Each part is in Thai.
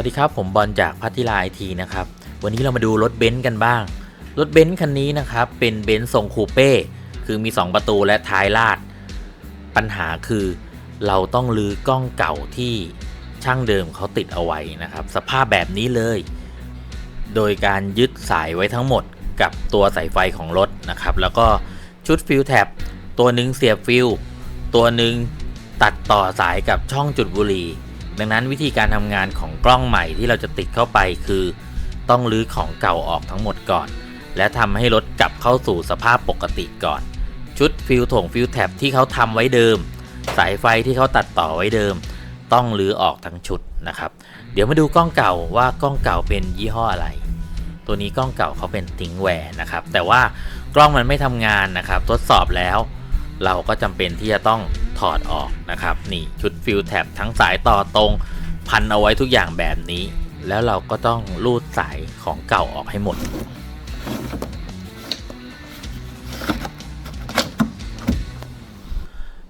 สวัสดีครับผมบอลจากพัทิลาไอทีนะครับ วันนี้เรามาดูรถเบนซ์กันบ้าง รถเบนซ์คันนี้นะครับ เป็นเบนซ์ทรงคูเป้คือมี 2 ประตูและท้ายลาด ปัญหาคือเราต้องลื้อกล้องเก่าที่ช่างเดิมเขาติดเอาไว้นะครับ สภาพแบบนี้เลย โดยการยึดสายไว้ทั้งหมดกับตัวสายไฟของรถนะครับ แล้วก็ชุดฟิลแท็บตัวหนึ่งเสียบฟิลตัวหนึ่งตัดต่อสายกับช่องจุดบุหรี่ ดังนั้นวิธีการทำงานของกล้องใหม่ที่เราจะติดเข้าไปคือ ต้องรื้อของเก่าออกทั้งหมดก่อน และทำให้รถกลับเข้าสู่สภาพปกติก่อน ชุดฟิลถงฟิลแท็บที่เขาทำไว้เดิม สายไฟที่เขาตัดต่อไว้เดิม ต้องรื้อออกทั้งชุดนะครับ เดี๋ยวมาดูกล้องเก่าว่ากล้องเก่าเป็นยี่ห้ออะไร ตัวนี้กล้องเก่าเขาเป็นติงแวร์นะครับแต่ว่ากล้องมันไม่ทำงานนะครับ ทดสอบแล้ว เราก็จำเป็นที่จะต้อง ถอดออกนะครับ นี่ชุดฟิลแท็บทั้งสายต่อตรงพันเอาไว้ทุกอย่างแบบนี้ แล้วเราก็ต้องรูดสายของเก่าออกให้หมด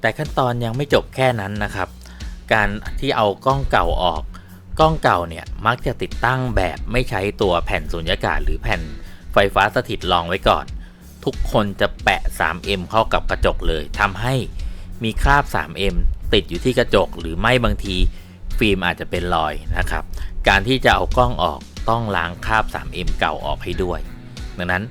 แต่ขั้นตอนยังไม่จบแค่นั้นนะครับ การที่เอากล้องเก่าออก กล้องเก่าเนี่ยมักจะติดตั้งแบบไม่ใช้ตัวแผ่นสูญญากาศหรือแผ่นไฟฟ้าสถิตรองไว้ก่อน ทุกคนจะแปะ 3M เข้ากับกระจกเลยทำให้ มีคราบ 3M ติดอยู่ที่กระจก หรือไม่บางทีฟิล์มอาจจะเป็นรอยนะครับ การที่จะเอากล้องออกต้องล้างคราบ 3M เก่าออกให้ด้วย ดังนั้น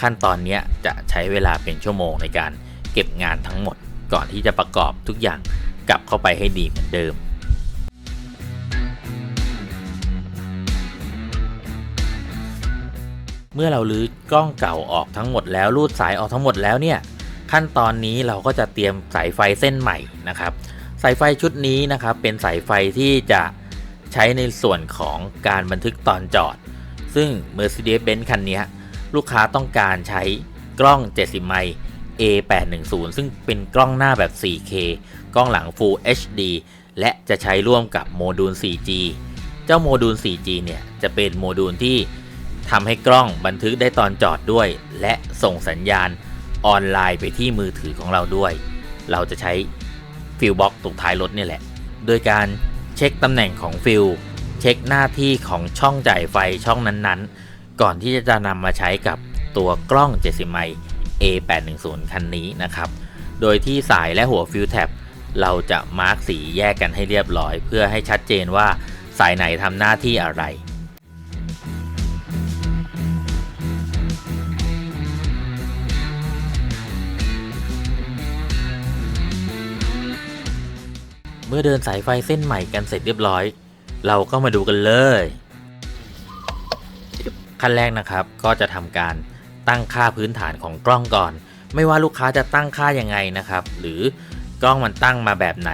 ขั้นตอนนี้จะใช้เวลาเป็นชั่วโมงในการเก็บงานทั้งหมดก่อนที่จะประกอบทุกอย่างกลับเข้าไปให้ดีเหมือนเดิมเมื่อเราลื้อกล้องเก่าออกทั้งหมดแล้วรูดสายออกทั้งหมดแล้วเนี่ย ขั้นตอนนี้เราก็จะเตรียมสายไฟเส้นใหม่นะครับ สายไฟชุดนี้นะครับเป็นสายไฟที่จะใช้ในส่วนของการบันทึกตอนจอด ซึ่ง Mercedes-Benz คันนี้ลูกค้าต้องการใช้กล้อง 70 ไมล์ A810 ซึ่งเป็นกล้องหน้าแบบ 4K กล้องหลัง Full HD และจะใช้ร่วมกับโมดูล 4G เจ้าโมดูล 4G เนี่ยจะเป็นโมดูลที่ทำให้กล้องบันทึกได้ตอนจอดด้วย และส่งสัญญาณ ออนไลน์ไปที่มือถือของเราด้วย เราจะใช้ฟิลบ็อกตรงท้ายรถนี่แหละ โดยการเช็คตำแหน่งของฟิลเช็คหน้าที่ของช่องจ่ายไฟช่องนั้นๆ ก่อนที่จะนำมาใช้กับตัวกล้อง 70 ไมล์ A810 คันนี้นะครับ โดยที่สายและหัวฟิลแท็บเราจะมาร์กสีแยกกันให้เรียบร้อย เพื่อให้ชัดเจนว่าสายไหนทำหน้าที่อะไร เมื่อเดินสายไฟเส้นใหม่กันเสร็จเรียบร้อย เราก็มาดูกันเลย ขั้นแรกนะครับก็จะทำการตั้งค่าพื้นฐานของกล้องก่อน ไม่ว่าลูกค้าจะตั้งค่ายังไงนะครับ หรือกล้องมันตั้งมาแบบไหน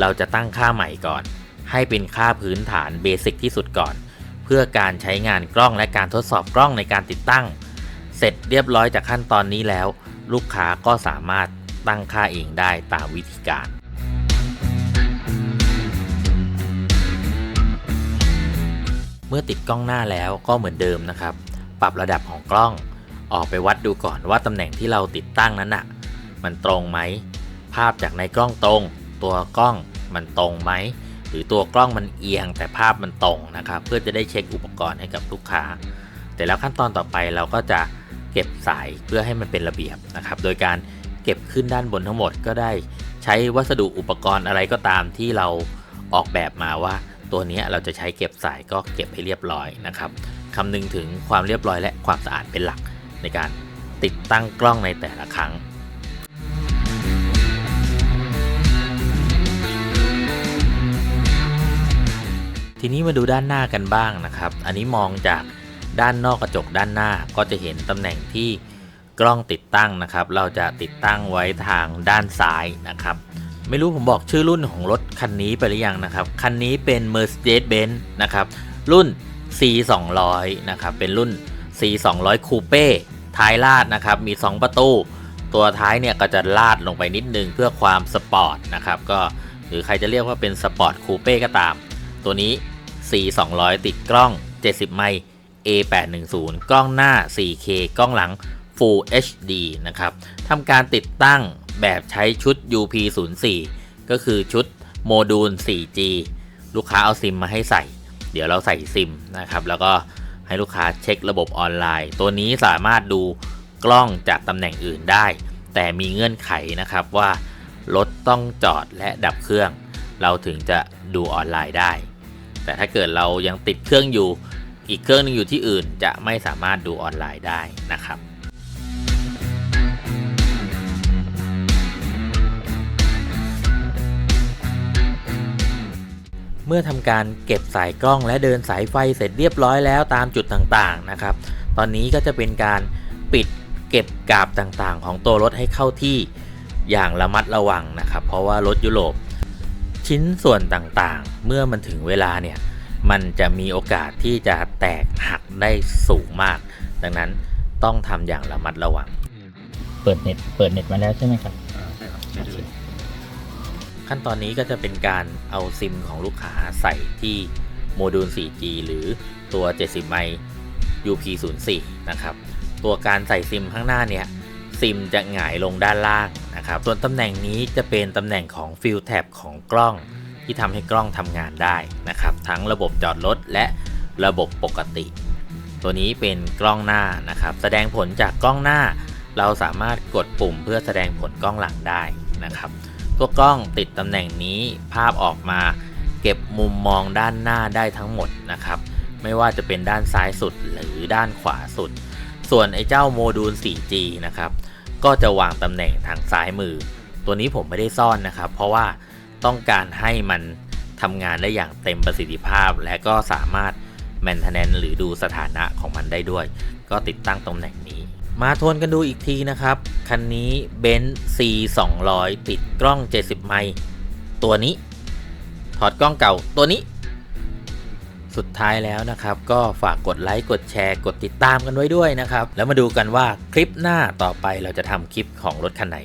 เราจะตั้งค่าใหม่ก่อน ให้เป็นค่าพื้นฐานเบสิกที่สุดก่อน เพื่อการใช้งานกล้องและการทดสอบกล้องในการติดตั้ง เสร็จเรียบร้อยจากขั้นตอนนี้แล้ว ลูกค้าก็สามารถตั้งค่าเองได้ตามวิธีการ มื่อติดกล้องหน้าแล้วก็เหมือนเดิมนะครับ ปรับระดับของกล้อง ออกไปวัดดูก่อนว่าตำแหน่งที่เราติดตั้งนั้นน่ะมันตรงไหม ภาพจากในกล้องตรง ตัวกล้องมันตรงไหม หรือตัวกล้องมันเอียงแต่ภาพมันตรงนะครับ เพื่อจะได้เช็คอุปกรณ์ให้กับลูกค้า แต่แล้วขั้นตอนต่อไปเราก็จะเก็บสายเพื่อให้มันเป็นระเบียบนะครับ โดยการเก็บขึ้นด้านบนทั้งหมดก็ได้ ใช้วัสดุอุปกรณ์อะไรก็ตามที่เราออกแบบมาว่า ตัวนี้เราจะใช้เก็บสายก็เก็บให้เรียบร้อยนะครับคำนึงถึงความเรียบร้อยและความสะอาดเป็นหลักในการติดตั้งกล้องในแต่ละครั้งทีนี้มาดูด้านหน้ากันบ้างนะครับ อันนี้มองจากด้านนอกกระจกด้านหน้าก็จะเห็นตำแหน่งที่กล้องติดตั้งนะครับ เราจะติดตั้งไว้ทางด้านซ้ายนะครับ ไม่รู้ผมบอกชื่อรุ่นของรถคันนี้ไปหรือยังนะครับ คันนี้เป็น Mercedes-Benz นะครับ รุ่น C 2 0 0นะครับ เป็นรุ่น C 2 0 0 Coupe ท้ายลาดนะครับ มี 2 ประตู ตัวท้ายเนี่ยก็จะลาดลงไปนิดนึงเพื่อความสปอร์ตนะครับ ก็หรือใครจะเรียกว่าเป็นสปอร์ตคูเป้ก็ตาม ตัวนี้ C 2 0 0ติดกล้อง 70 ไมล์ A 8 1 0กล้องหน้า 4K กล้องหลัง Full HD นะครับทำการติดตั้ง แบบใช้ชุด UP 0 4 ก็คือชุดโมดูล 4G ลูกค้าเอาซิมมาให้ใส่ เดี๋ยวเราใส่ซิมนะครับ แล้วก็ให้ลูกค้าเช็คระบบออนไลน์ ตัวนี้สามารถดูกล้องจากตำแหน่งอื่นได้ แต่มีเงื่อนไขนะครับว่ารถต้องจอดและดับเครื่อง เราถึงจะดูออนไลน์ได้ แต่ถ้าเกิดเรายังติดเครื่องอยู่ อีกเครื่องหนึงอยู่ที่อื่นจะไม่สามารถดูออนไลน์ได้นะครับ เมื่อทำการเก็บสายกล้องและเดินสายไฟเสร็จเรียบร้อยแล้วตามจุดต่างๆนะครับ ตอนนี้ก็จะเป็นการปิดเก็บกาบต่างๆ ของตัวรถให้เข้าที่อย่างระมัดระวังนะครับ เพราะว่ารถยุโรปชิ้นส่วนต่างๆ เมื่อมันถึงเวลาเนี่ยมันจะมีโอกาสที่จะแตกหักได้สูงมาก ดังนั้นต้องทำอย่างระมัดระวัง เปิดเน็ต เปิดเน็ตมาแล้วใช่ไหมครับ ขั้นตอนนี้ก็จะเป็นการเอาซิมของลูกค้าใส่ที่โมดูล 4G หรือตัว 70 ไมล์ UP04 นะครับ ตัวการใส่ซิมข้างหน้าเนี่ยซิมจะหงายลงด้านล่างนะครับ ส่วนตำแหน่งนี้จะเป็นตำแหน่งของฟิลแท็บของกล้องที่ทำให้กล้องทำงานได้นะครับ ทั้งระบบจอดรถและระบบปกติ ตัวนี้เป็นกล้องหน้านะครับ แสดงผลจากกล้องหน้า เราสามารถกดปุ่มเพื่อแสดงผลกล้องหลังได้นะครับ ตัวกล้องติดตำแหน่งนี้ภาพออกมาเก็บมุมมองด้านหน้าได้ทั้งหมดนะครับ ไม่ว่าจะเป็นด้านซ้ายสุดหรือด้านขวาสุด ส่วนไอ้เจ้าโมดูล 4G นะครับ ก็จะวางตำแหน่งทางซ้ายมือ ตัวนี้ผมไม่ได้ซ่อนนะครับ เพราะว่าต้องการให้มันทำงานได้อย่างเต็มประสิทธิภาพ และก็สามารถ maintenance หรือดูสถานะของมันได้ด้วย ก็ติดตั้งตำแหน่งนี้ มาทวนกันดูอีกทีนะครับ คันนี้เบนซ์ C 2 0 0ติดกล้อง 70 ไมล์ตัวนี้ ถอดกล้องเก่าตัวนี้ สุดท้ายแล้วนะครับ ก็ฝากกดไลค์ กดแชร์ กดติดตามกันไว้ด้วยนะครับ แล้วมาดูกันว่าคลิปหน้าต่อไปเราจะทำคลิปของรถคันไหน